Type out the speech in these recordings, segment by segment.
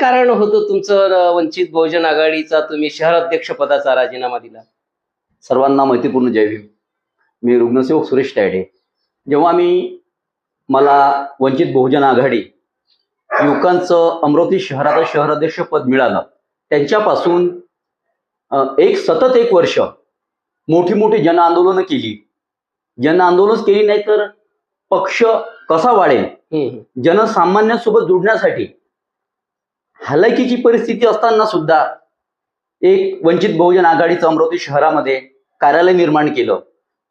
कारण होतं तुमचं वंचित बहुजन आघाडीचा तुम्ही शहर अध्यक्ष पदाचा राजीनामा दिला? सर्वांना मैत्रीपूर्ण जय भीम. मी रुग्णसेवक सुरेश तायडे जेव्हा मी मला वंचित बहुजन आघाडी युवकांचं अमरावती शहराचं शहर अध्यक्ष पद मिळालं त्यांच्यापासून एक सतत एक वर्ष मोठी मोठी जन आंदोलनं केली. जन आंदोलनच केली नाही तर पक्ष कसा वाढेल. जनसामान्यांसोबत जुडण्यासाठी हलाखीची परिस्थिती असताना सुद्धा एक वंचित बहुजन आघाडीचं अमरावती शहरामध्ये कार्यालय निर्माण केलं.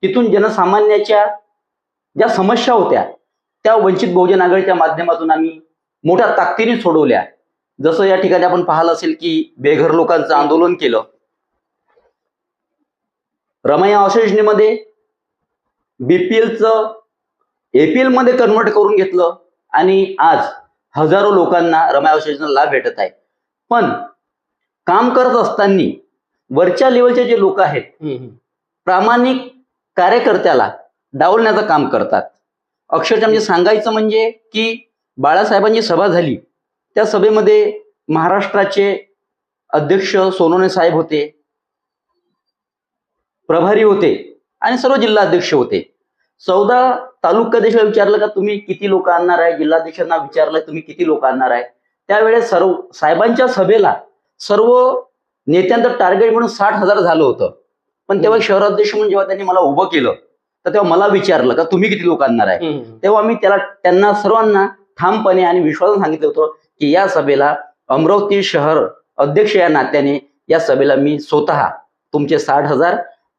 तिथून जनसामान्याच्या ज्या समस्या होत्या त्या वंचित बहुजन आघाडीच्या माध्यमातून आम्ही मोठ्या ताकदीने सोडवल्या. जसं या ठिकाणी आपण पाहिलं असेल की बेघर लोकांचं आंदोलन केलं. रमया आवास योजनेमध्ये बीपीएलचं एपीएलमध्ये कन्वर्ट करून घेतलं आणि आज हजारो लोकांना रमया आवास योजनेचा लाभ भेटत आहे. पण काम करत असताना वरच्या लेवलचे जे लोक आहेत. प्रामाणिक कार्यकर्त्याला डावलण्याचं काम करतात. अक्षरशः म्हणजे सांगायचं म्हणजे की बाळासाहेबांची सभा झाली. त्या सभेमध्ये महाराष्ट्राचे अध्यक्ष सोनवणे साहेब होते प्रभारी होते आणि सर्व जिल्हाध्यक्ष होते. चौदा तालुकाध्यक्षला विचारलं का तुम्ही किती लोक आणणार आहे? जिल्हाध्यक्षांना विचारलं तुम्ही किती लोक आणणार आहे? त्यावेळेस सर्व साहेबांच्या सभेला सर्व नेत्यांचं टार्गेट म्हणून साठ हजार झालं होतं. पण तेव्हा शहराध्यक्ष म्हणून जेव्हा त्यांनी मला उभं केलं तर तेव्हा मला विचारलं का तुम्ही किती लोक आणणार आहे. तेव्हा मी त्याला त्यांना सर्वांना ठामपणे आणि विश्वासाने सांगितलं होतं की या सभेला अमरावती शहर अध्यक्ष या नात्याने या सभेला मी स्वतः तुमचे साठ हजार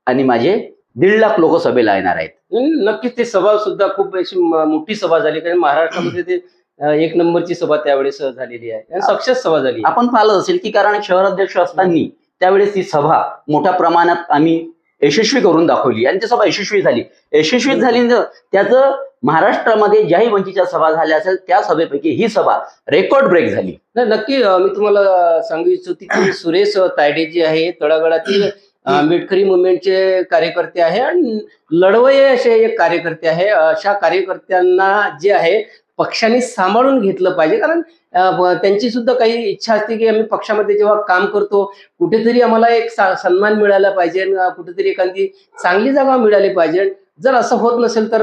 आणि माझे दीड लाख लोक सभेला येणार आहेत. नक्कीच ती सभा सुद्धा खूप अशी मोठी सभा झाली. कारण महाराष्ट्रामध्ये ते एक नंबरची सभा त्यावेळेस झालेली आहे. आणि सक्सेस सभा झाली. आपण पाहिलं असेल की कारण शहर अध्यक्ष असताना त्यावेळेस ती सभा मोठ्या प्रमाणात आम्ही यशस्वी करून दाखवली. आणि ती सभा यशस्वी झाली. यशस्वी झाली न त्याचं महाराष्ट्रामध्ये ज्याही वंचितच्या सभा झाल्या असेल त्या सभेपैकी ही सभा रेकॉर्ड ब्रेक झाली. नाही नक्की मी तुम्हाला सांगू इच्छितो की सुरेश तायडे जे आहे तळागळातील आंबेडकरी मुवमेंटचे कार्यकर्ते आहे आणि लढवय असे एक कार्यकर्ते आहे. अशा कार्यकर्त्यांना जे आहे पक्षाने सांभाळून घेतलं पाहिजे. कारण त्यांची सुद्धा काही इच्छा असते की आम्ही पक्षामध्ये जेव्हा काम करतो कुठेतरी आम्हाला एक सन्मान मिळाला पाहिजे कुठेतरी एखादी चांगली जागा मिळाली पाहिजे. जर असं होत नसेल तर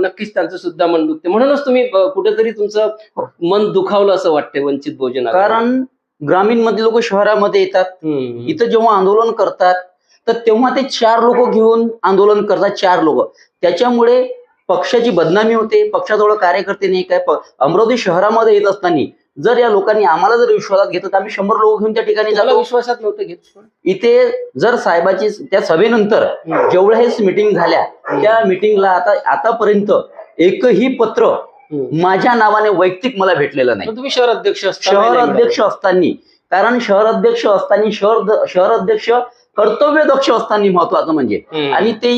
नक्कीच त्यांचं सुद्धा मन दुखते. म्हणूनच तुम्ही कुठेतरी तुमचं मन दुखावलं असं वाटतंय वंचित बहुजन आघाडी. कारण ग्रामीण मधले लोक शहरामध्ये येतात. इथं जेव्हा आंदोलन करतात तर तेव्हा ते चार लोक घेऊन आंदोलन करतात चार लोक. त्याच्यामुळे पक्षाची बदनामी होते पक्षाजवळ कार्यकर्ते नाही काय अमरावती शहरामध्ये येत असताना जर या लोकांनी आम्हाला जर विश्वासात घेतलं तर आम्ही शंभर लोक घेऊन त्या ठिकाणी जातो. विश्वासात नव्हतं घेत इथे जर साहेबाची त्या सभेनंतर. जेवढ्या हे मिटिंग झाल्या त्या मिटिंगला आता आतापर्यंत एकही पत्र. माझ्या नावाने वैयक्तिक मला भेटलेलं नाही. तुम्ही शहर अध्यक्ष असताना शहर अध्यक्ष असताना. कारण शहर अध्यक्ष असताना शहर शहर अध्यक्ष कर्तव्य दक्ष असताना महत्वाचं म्हणजे. आणि ते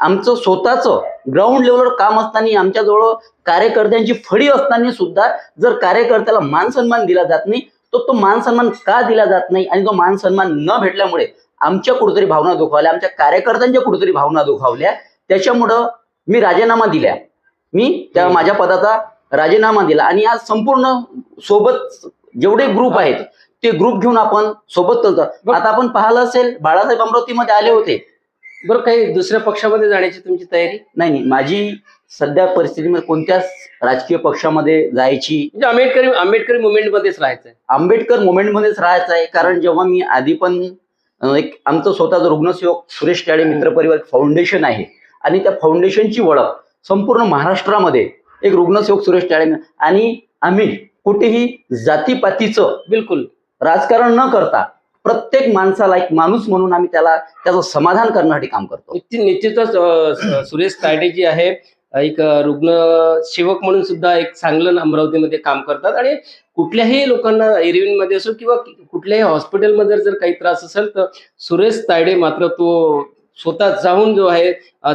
आमचं स्वतःच ग्राउंड लेवलवर काम असताना आमच्याजवळ कार्यकर्त्यांची फळी असताना सुद्धा जर कार्यकर्त्याला मान सन्मान दिला जात नाही तर तो मान सन्मान का दिला जात नाही आणि तो मान सन्मान न भेटल्यामुळे आमच्या कुठेतरी भावना दुखावल्या आमच्या कार्यकर्त्यांच्या कुठेतरी भावना दुखावल्या त्याच्यामुळं मी राजीनामा दिल्या मी त्या. माझ्या पदाचा राजीनामा दिला आणि आज संपूर्ण सोबत जेवढे ग्रुप आहेत ते ग्रुप घेऊन आपण सोबत चालतो. आता आपण पाहिलं असेल बाळासाहेब अमरावतीमध्ये आले होते. बरं काही दुसऱ्या पक्षामध्ये जाण्याची तुमची तयारी? नाही नाही. माझी सध्या परिस्थितीमध्ये कोणत्याच राजकीय पक्षामध्ये जायची म्हणजे आंबेडकरी आंबेडकरी मुवमेंट मध्येच राहायचंय. आंबेडकर मुवमेंटमध्येच राहायचं आहे कारण जेव्हा मी आधी पण एक आमचं स्वतःचं रुग्णसेवक सुरेश टाळे मित्र परिवार फाउंडेशन आहे. आणि त्या फाउंडेशनची ओळख संपूर्ण महाराष्ट्रामध्ये एक रुग्णसेवक सुरेश टाळे आणि आम्ही कुठेही जातीपातीचं बिलकुल. राजकारण न करता प्रत्येक माणसाला एक माणूस म्हणून आम्ही त्याला त्याचं समाधान करण्यासाठी काम करतो. निश्चितच सुरेश तायडे जी आहे. एक रुग्ण सेवक म्हणून सुद्धा एक चांगलं अमरावतीमध्ये काम करतात. आणि कुठल्याही लोकांना एरवीनमध्ये असो किंवा कुठल्याही हॉस्पिटलमध्ये जर काही त्रास असेल तर सुरेश तायडे मात्र तो स्वतः जाऊन जो आहे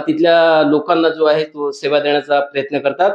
तिथल्या लोकांना जो आहे तो सेवा देण्याचा प्रयत्न करतात.